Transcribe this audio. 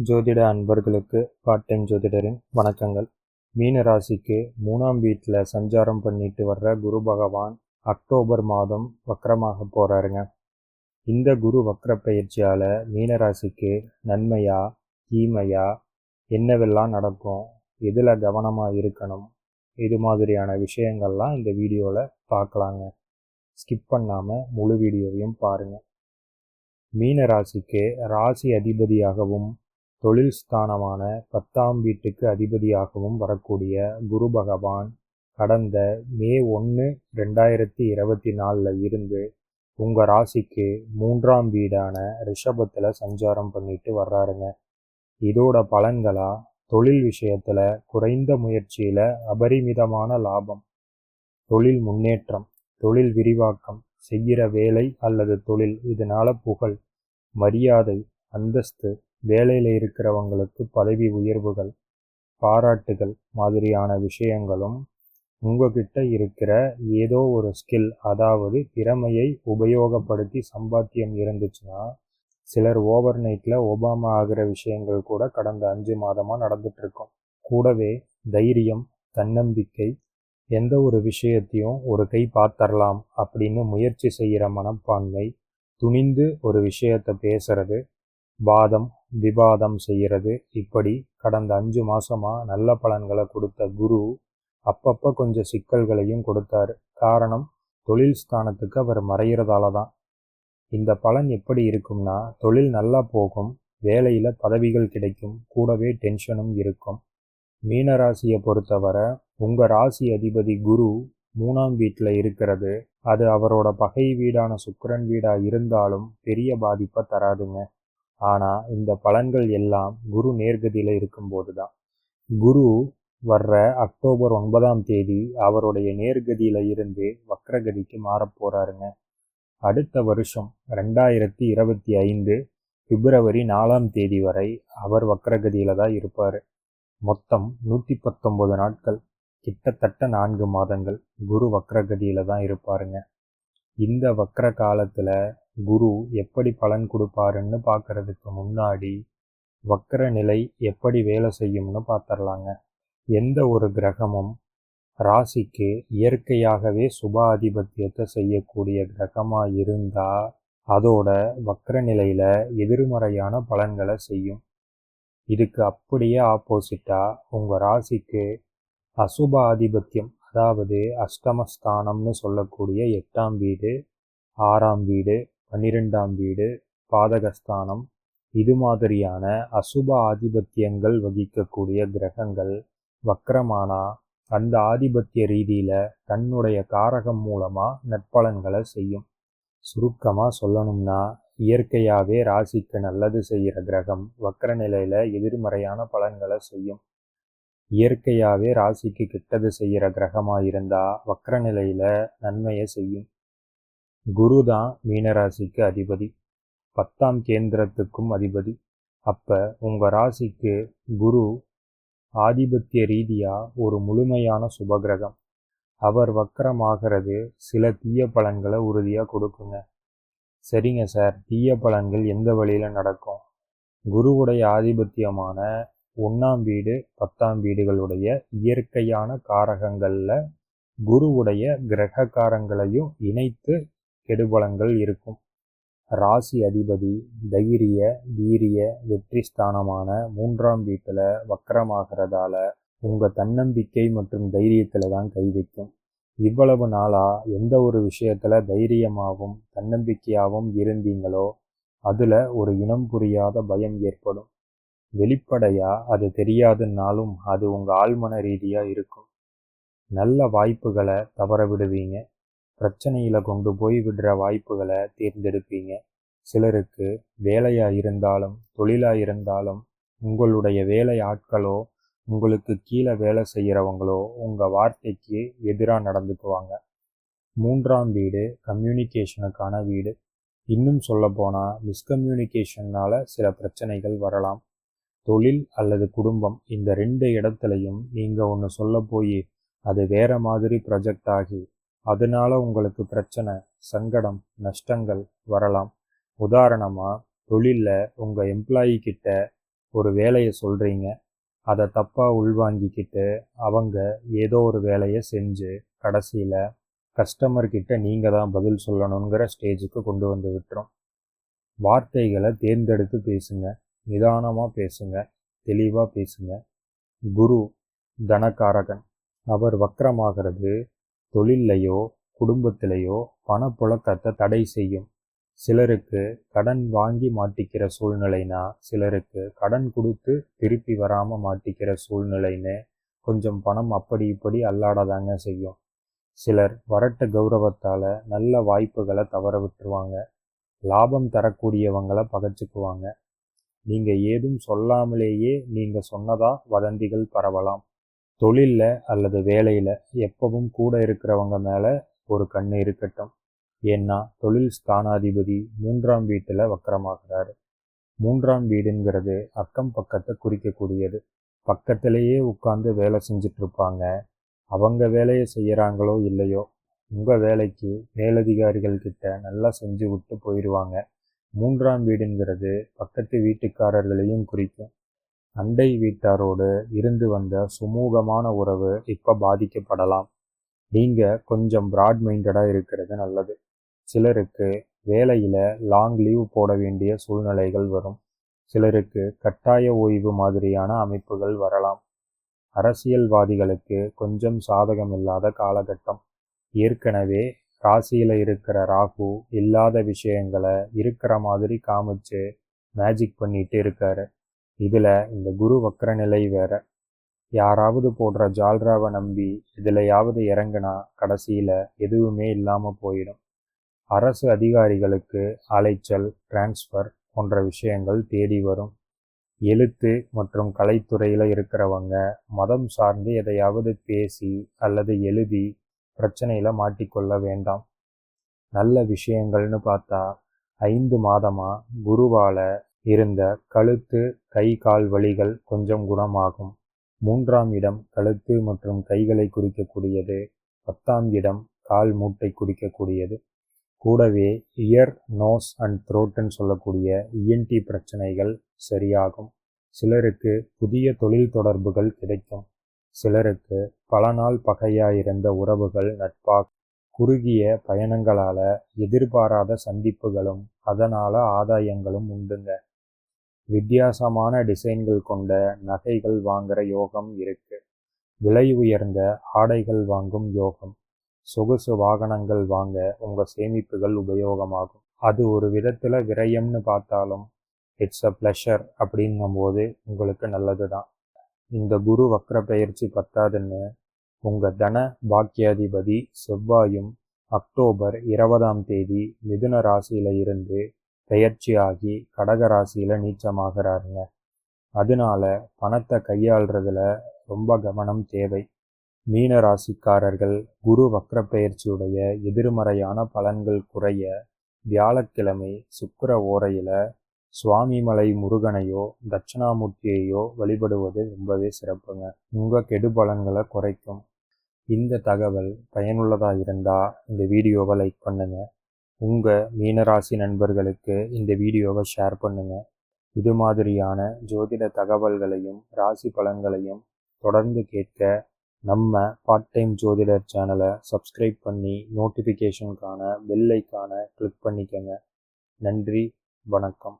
ஜோதிட அன்பர்களுக்கு part time ஜோதிடரின் வணக்கங்கள். மீன ராசிக்கு மூணாம் வீட்டில் சஞ்சாரம் பண்ணிட்டு வர்ற குரு பகவான் அக்டோபர் மாதம் வக்கரமாக போகிறாருங்க இந்த குரு வக்கர பயிற்சியால் மீன ராசிக்கு நன்மையா தீமையா என்னவெல்லாம் நடக்கும் எதில் கவனமாக இருக்கணும் இது மாதிரியான விஷயங்கள்லாம் இந்த வீடியோவில் பார்க்கலாங்க ஸ்கிப் பண்ணாமல் முழு வீடியோவையும் பாருங்கள் மீன ராசிக்கு ராசி அதிபதியாகவும் தொழில் ஸ்தானமான பத்தாம் வீட்டுக்கு அதிபதியாகவும் வரக்கூடிய குரு பகவான் கடந்த மே ஒன்று ரெண்டாயிரத்தி இருபத்தி நாலில் இருந்து உங்கள் ராசிக்கு மூன்றாம் வீடான ரிஷபத்தில் சஞ்சாரம் பண்ணிட்டு வர்றாருங்க. இதோட பலன்களா தொழில் விஷயத்தில் குறைந்த முயற்சியில் அபரிமிதமான லாபம் தொழில் முன்னேற்றம் தொழில் விரிவாக்கம் செய்கிற வேலை அல்லது தொழில் இதனால புகழ் மரியாதை அந்தஸ்து வேலையில் இருக்கிறவங்களுக்கு பதவி உயர்வுகள் பாராட்டுகள் மாதிரியான விஷயங்களும் உங்ககிட்ட இருக்கிற ஏதோ ஒரு ஸ்கில் அதாவது திறமையை உபயோகப்படுத்தி சம்பாத்தியம் இருந்துச்சுன்னா சிலர் ஓவர் நைட்டில் ஒபாமா ஆகிற விஷயங்கள் கூட கடந்த அஞ்சு மாதமாக நடந்துட்டுருக்கோம். கூடவே தைரியம் தன்னம்பிக்கை எந்த ஒரு விஷயத்தையும் ஒரு கை பார்த்தரலாம் அப்படின்னு முயற்சி செய்கிற மனப்பான்மை துணிந்து ஒரு விஷயத்தை பேசுறது வாதம் விவாதம் செய்கிறது. இப்படி கடந்த அஞ்சு மாசமா நல்ல பலன்களை கொடுத்த குரு அப்பப்போ கொஞ்சம் சிக்கல்களையும் கொடுத்தாரு. காரணம் தொழில் ஸ்தானத்துக்கு அவர் மறைகிறதால தான் இந்த பலன் எப்படி இருக்கும்னா தொழில் நல்லா போகும் வேலையில் பதவிகள் கிடைக்கும் கூடவே டென்ஷனும் இருக்கும். மீன ராசியை பொறுத்தவரை உங்கள் ராசி அதிபதி குரு மூணாம் வீட்டில் இருக்கிறது. அது அவரோட பகை வீடான சுக்கரன் வீடாக இருந்தாலும் பெரிய பாதிப்பை தராதுங்க. ஆனால் இந்த பலன்கள் எல்லாம் குரு நேர்கதியில் இருக்கும்போது தான் குரு வர்ற அக்டோபர் ஒன்பதாம் தேதி அவருடைய நேர்கதியில் இருந்து வக்ரகதிக்கு மாறப்போகிறாருங்க அடுத்த வருஷம் ரெண்டாயிரத்தி இருபத்தி ஐந்து பிப்ரவரி நாலாம் தேதி வரை அவர் வக்ரகதியில் தான் இருப்பார். மொத்தம் நூற்றி பத்தொம்பது நாட்கள் கிட்டத்தட்ட நான்கு மாதங்கள் குரு வக்ரகதியில் தான் இருப்பாருங்க. இந்த வக்ர காலத்தில் குரு எப்படி பலன் கொடுப்பாருன்னு பார்க்கறதுக்கு முன்னாடி வக்கர நிலை எப்படி வேலை செய்யும்னு பார்த்துடலாங்க. எந்த ஒரு கிரகமும் ராசிக்கு இயற்கையாகவே சுப ஆதிபத்தியத்தை செய்யக்கூடிய கிரகமாக இருந்தால் அதோட வக்கர நிலையில் எதிர்மறையான பலன்களை செய்யும். இதுக்கு அப்படியே ஆப்போசிட்டாக உங்கள் ராசிக்கு அசுப ஆதிபத்தியம் அதாவது அஷ்டமஸ்தானம்னு சொல்லக்கூடிய எட்டாம் வீடு ஆறாம் வீடு பன்னிரெண்டாம் வீடு பாதகஸ்தானம். இது மாதிரியான அசுப ஆதிபத்தியங்கள் வகிக்கக்கூடிய கிரகங்கள். வக்கரமானா அந்த ஆதிபத்திய ரீதியில் தன்னுடைய காரகம் மூலமாக நற்பலன்களை செய்யும். சுருக்கமாக சொல்லணும்னா இயற்கையாகவே ராசிக்கு நல்லது செய்கிற கிரகம் வக்கர நிலையில் எதிர்மறையான பலன்களை செய்யும். இயற்கையாகவே ராசிக்கு கெட்டது செய்கிற கிரகமாக இருந்தால் வக்கர நிலையில் நன்மையை செய்யும். குரு தான் மீனராசிக்கு அதிபதி. பத்தாம் கேந்திரத்துக்கும் அதிபதி. அப்போ உங்கள் ராசிக்கு குரு ஆதிபத்திய ரீதியாக ஒரு முழுமையான சுபகிரகம். அவர் வக்கரமாகிறது சில தீய பலன்களை உறுதியாக கொடுக்குங்க. சரிங்க சார். தீய பலன்கள் எந்த வழியில் நடக்கும்? குருவுடைய ஆதிபத்தியமான ஒன்றாம் வீடு பத்தாம் வீடுகளுடைய இயற்கையான காரகங்களில் குருவுடைய கிரக காரங்களையும் இணைத்து கெடுபலங்கள் இருக்கும். ராசி அதிபதி தைரிய வீரிய வெற்றி ஸ்தானமான மூன்றாம் வீட்டில் வக்கரமாகிறதால உங்கள் தன்னம்பிக்கை மற்றும் தைரியத்தில் தான் கை வைக்கும். இவ்வளவு நாளாக எந்த ஒரு விஷயத்தில் தைரியமாகவும் தன்னம்பிக்கையாகவும் இருந்தீங்களோ அதில் ஒரு இனம் புரியாத பயம் ஏற்படும். வெளிப்படையாக அது தெரியாதுன்னாலும் அது உங்கள் ஆழ்மன ரீதியாக இருக்கும். நல்ல வாய்ப்புகளை தவற விடுவீங்க. பிரச்சனையில் கொண்டு போய் விடுற வாய்ப்புகளை தேர்ந்தெடுப்பீங்க. சிலருக்கு வேலையாக இருந்தாலும் தொழிலாக இருந்தாலும் உங்களுடைய வேலை ஆட்களோ உங்களுக்கு கீழே வேலை செய்கிறவங்களோ உங்கள் வார்த்தைக்கு எதிராக நடந்துக்குவாங்க. மூன்றாம் வீடு கம்யூனிகேஷனுக்கான வீடு. இன்னும் சொல்லப்போனால் மிஸ்கம்யூனிகேஷன்னால் சில பிரச்சனைகள் வரலாம். தொழில் அல்லது குடும்பம் இந்த ரெண்டு இடத்துலையும் நீங்கள் ஒன்று சொல்ல போய் அது வேற மாதிரி ப்ரொஜெக்ட் ஆகி அதனால உங்களுக்கு பிரச்சனை சங்கடம் நஷ்டங்கள் வரலாம். உதாரணமாக தொழிலில் உங்கள் எம்ப்ளாயி கிட்ட ஒரு வேலையை சொல்கிறீங்க அதை தப்பாக உள்வாங்கிக்கிட்டு அவங்க ஏதோ ஒரு வேலையை செஞ்சு கடைசியில் கஸ்டமர்கிட்ட நீங்கள் தான் பதில் சொல்லணுங்கிற ஸ்டேஜுக்கு கொண்டு வந்து விட்டுரும். வார்த்தைகளை தேர்ந்தெடுத்து பேசுங்க. நிதானமாக பேசுங்க. தெளிவாக பேசுங்க. குரு தனகாரகன். அவர் வக்கரமாகிறது தொழிலையோ குடும்பத்திலேயோ பணப்புழக்கத்தை தடை செய்யும். சிலருக்கு கடன் வாங்கி மாட்டிக்கிற சூழ்நிலைனா சிலருக்கு கடன் கொடுத்து திருப்பி வராமல் மாட்டிக்கிற சூழ்நிலைன்னு கொஞ்சம் பணம் அப்படி இப்படி அல்லாடதாங்க செய்யும். சிலர் வரட்ட கௌரவத்தால் நல்ல வாய்ப்புகளை தவற விட்டுருவாங்க. லாபம் தரக்கூடியவங்களை பகச்சுக்குவாங்க. நீங்கள் ஏதும் சொல்லாமலேயே நீங்கள் சொன்னதா வதந்திகள் பரவலாம். தொழிலில் அல்லது வேலையில் எப்பவும் கூட இருக்கிறவங்க மேலே ஒரு கண் இருக்கட்டும். ஏன்னா தொழில் ஸ்தானாதிபதி மூன்றாம் வீட்டில் வக்கரமாகிறாரு. மூன்றாம் வீடுங்கிறது அக்கம் பக்கத்தை குறிக்கக்கூடியது. பக்கத்திலேயே உட்காந்து வேலை செஞ்சிட்ருப்பாங்க. அவங்க வேலையை செய்கிறாங்களோ இல்லையோ உங்கள் வேலைக்கு மேலதிகாரிகள் கிட்ட நல்லா செஞ்சு விட்டு போயிடுவாங்க மூன்றாம் வீடுங்கிறது பக்கத்து வீட்டுக்காரர்களையும் குறிக்கும். அண்டை வீட்டாரோடு இருந்து வந்த சுமூகமான உறவு இப்போ பாதிக்கப்படலாம். நீங்கள் கொஞ்சம் ப்ராட் மைண்டடாக இருக்கிறது நல்லது. சிலருக்கு வேலையில் லாங் லீவ் போட வேண்டிய சூழ்நிலைகள் வரும். சிலருக்கு கட்டாய ஓய்வு மாதிரியான அமைப்புகள் வரலாம். அரசியல்வாதிகளுக்கு கொஞ்சம் சாதகம் இல்லாத காலகட்டம். ஏற்கனவே ராசியில் இருக்கிற ராகு இல்லாத விஷயங்களை இருக்கிற மாதிரி காமிச்சு மேஜிக் பண்ணிட்டு இருக்காரு. இதில் இந்த குரு வக்கர நிலை வேற. யாராவது போடுற ஜால்ராவை நம்பி எதுலையாவது இறங்குனா கடைசியில் எதுவுமே இல்லாமல் போயிடும். அரசு அதிகாரிகளுக்கு அலைச்சல் டிரான்ஸ்ஃபர் போன்ற விஷயங்கள் தேடி வரும். எழுத்து மற்றும் கலைத்துறையில் இருக்கிறவங்க மதம் சார்ந்து எதையாவது பேசி அல்லது எழுதி பிரச்சனையில் மாட்டிக்கொள்ள வேண்டாம். நல்ல விஷயங்கள்னு பார்த்தா ஐந்து மாதமாக குருவால் இருந்த கழுத்து கை கால் வலிகள் கொஞ்சம் குணமாகும். மூன்றாம் இடம் கழுத்து மற்றும் கைகளை குறிக்கக்கூடியது. பத்தாம் இடம் கால் மூட்டை குறிக்கக்கூடியது. கூடவே இயர் நோஸ் அண்ட் த்ரோட்டுன்னு சொல்லக்கூடிய இஎன்டி பிரச்சனைகள் சரியாகும். சிலருக்கு புதிய தொழில் தொடர்புகள் கிடைக்கும். சிலருக்கு பல நாள் பகையாயிருந்த உறவுகள் நட்பாக குறுகிய பயணங்களால் எதிர்பாராத சந்திப்புகளும் அதனால் ஆதாயங்களும் உண்டுங்க. வித்தியாசமான டிசைன்கள் கொண்ட நகைகள் வாங்குற யோகம் இருக்கு. விலை உயர்ந்த ஆடைகள் வாங்கும் யோகம். சொகுசு வாகனங்கள் வாங்க உங்கள் சேமிப்புகள் உபயோகமாகும். அது ஒரு விதத்தில் விரயம்னு பார்த்தாலும் இட்ஸ் அ ப்ளஷர் அப்படிங்கும்போது உங்களுக்கு நல்லது தான் இந்த குரு வக்ர பயிற்சி பத்தாதுன்னு உங்கள் தன பாக்கியாதிபதி செவ்வாயும் அக்டோபர் இருபதாம் தேதி மிதுன ராசியில் இருந்து பெயர்ச்சியாகி கடக ராசியில் நீச்சமாகிறாருங்க. அதனால பணத்தை கையாளுறதுல ரொம்ப கவனம் தேவை. மீன ராசிக்காரர்கள் குரு வக்ர பெயர்ச்சியுடைய எதிர்மறையான பலன்கள் குறைய வியாழக்கிழமை சுக்கர ஓரையில் சுவாமிமலை முருகனையோ தட்சிணாமூர்த்தியையோ வழிபடுவது ரொம்பவே சிறப்புங்க. உங்கள் கெடுபலன்களை குறைக்கும். இந்த தகவல் பயனுள்ளதாக இருந்தால் இந்த வீடியோவை லைக் பண்ணுங்கள் உங்கள் மீனராசி நண்பர்களுக்கு இந்த வீடியோவை ஷேர் பண்ணுங்கள் இது மாதிரியான ஜோதிட தகவல்களையும் ராசி பலன்களையும் தொடர்ந்து கேட்க நம்ம பார்ட் டைம் ஜோதிடர் சேனலை சப்ஸ்கிரைப் பண்ணி நோட்டிஃபிகேஷனுக்கான பெல் ஐக்கானை கிளிக் பண்ணிக்கங்க. நன்றி வணக்கம்.